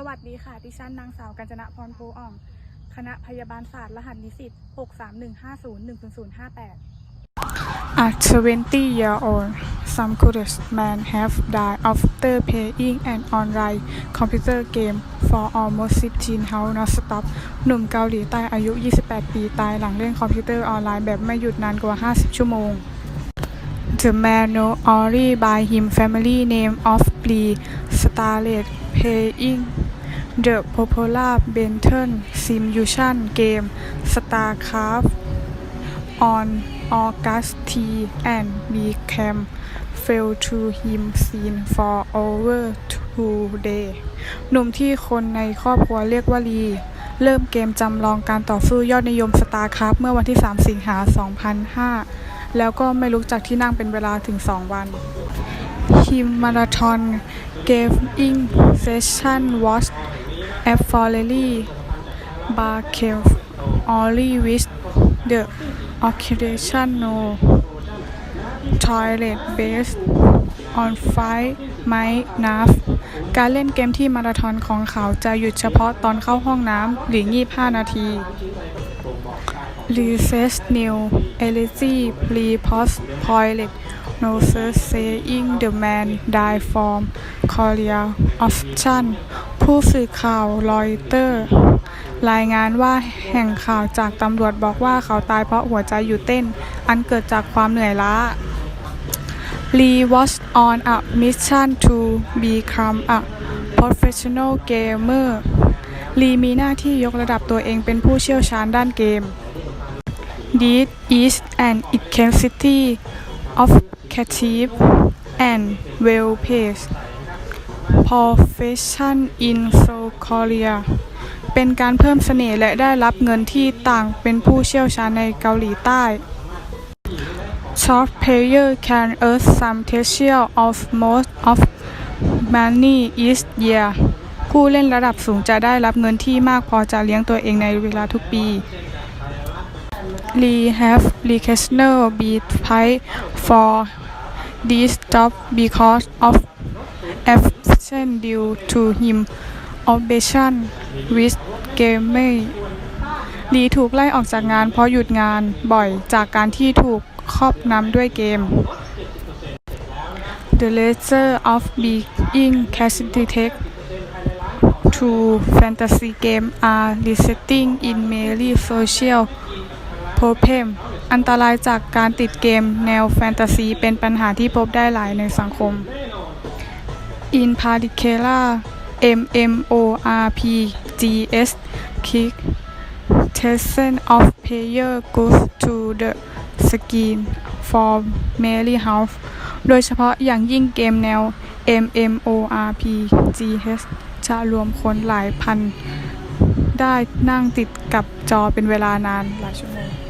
สวัสดีค่ะ ดิฉันนางสาวกัญจนาพรโพอ่อง คณะพยาบาลศาสตร์รหัสนิสิต631501058 A 20-year-old some Kurdish man have died after playing an online computer game for almost 16 hours non-stop หนุ่มเกาหลีใต้อายุ 28 ปีตายหลังเล่นคอมพิวเตอร์ออนไลน์แบบไม่หยุดนานกว่า 50 ชั่วโมง The man known only by him family name of Lee started playing the popular Benton simulation game StarCraft on August 10 and became fail to him since for over two days หนุ่มที่คนในครอบครัวเรียกว่าลีเริ่มเกมจำลองการต่อสู้ยอดนิยม StarCraft เมื่อวันที่ 3 สิงหา 2005 แล้วก็ไม่ลุกจากที่นั่งเป็นเวลาถึง 2 วัน Him Marathon Gaming Session was แอฟฟอร์เรลลี่บาร์เคลออลี่วิสเดอะออคิเดชันโนทอยเลตเบสออนไฟไมนาฟการเล่นเกมที่มาราธอนของเขาจะหยุดเฉพาะตอนเข้าห้องน้ำหรืองีบ5นาทีรีเซสนิวเอลิซี่พรีพอสพอยเลตโนเซอร์เซอิงเดอะแมนไดฟอร์มคอเรียออฟชั่น ผู้สื่อข่าวรอยเตอร์ รายงานว่าแห่งข่าวจากตำรวจบอกว่าเขาตายเพราะหัวใจหยุดเต้น อันเกิดจากความเหนื่อยล้า Lee was on a mission to become a professional gamer ลีมีหน้าที่ยกระดับตัวเองเป็นผู้เชี่ยวชาญด้านเกม This is an intensity of creative and well-paid profession in South Korea เป็นการเพิ่มเสน่ห์และได้รับเงินที่ต่างเป็นผู้เชี่ยวชาญในเกาหลีใต้ Top player can earn some tenure of most of money each year ผู้เล่นระดับสูงจะได้รับเงินที่มากพอจะเลี้ยงตัวเองในเวลาทุกปี Lee have recently been paid for this job because of absence due to him obsession with gaming ลีถูกไล่ออกจากงานเพราะหยุดงานบ่อยจากการที่ถูกครอบนำด้วยเกม The leisure of being casted to fantasy game are resulting in many social problem อันตรายจากการติดเกมแนวแฟนตาซีเป็นปัญหาที่พบได้หลายในสังคม In particular MMORPGs kick Tessen of player goes to the screen for many half โดยเฉพาะอย่างยิ่งเกมแนว MMORPGs จะรวมคนหลายพัน ได้นั่งติดกับจอเป็นเวลานานหลายชั่วโมง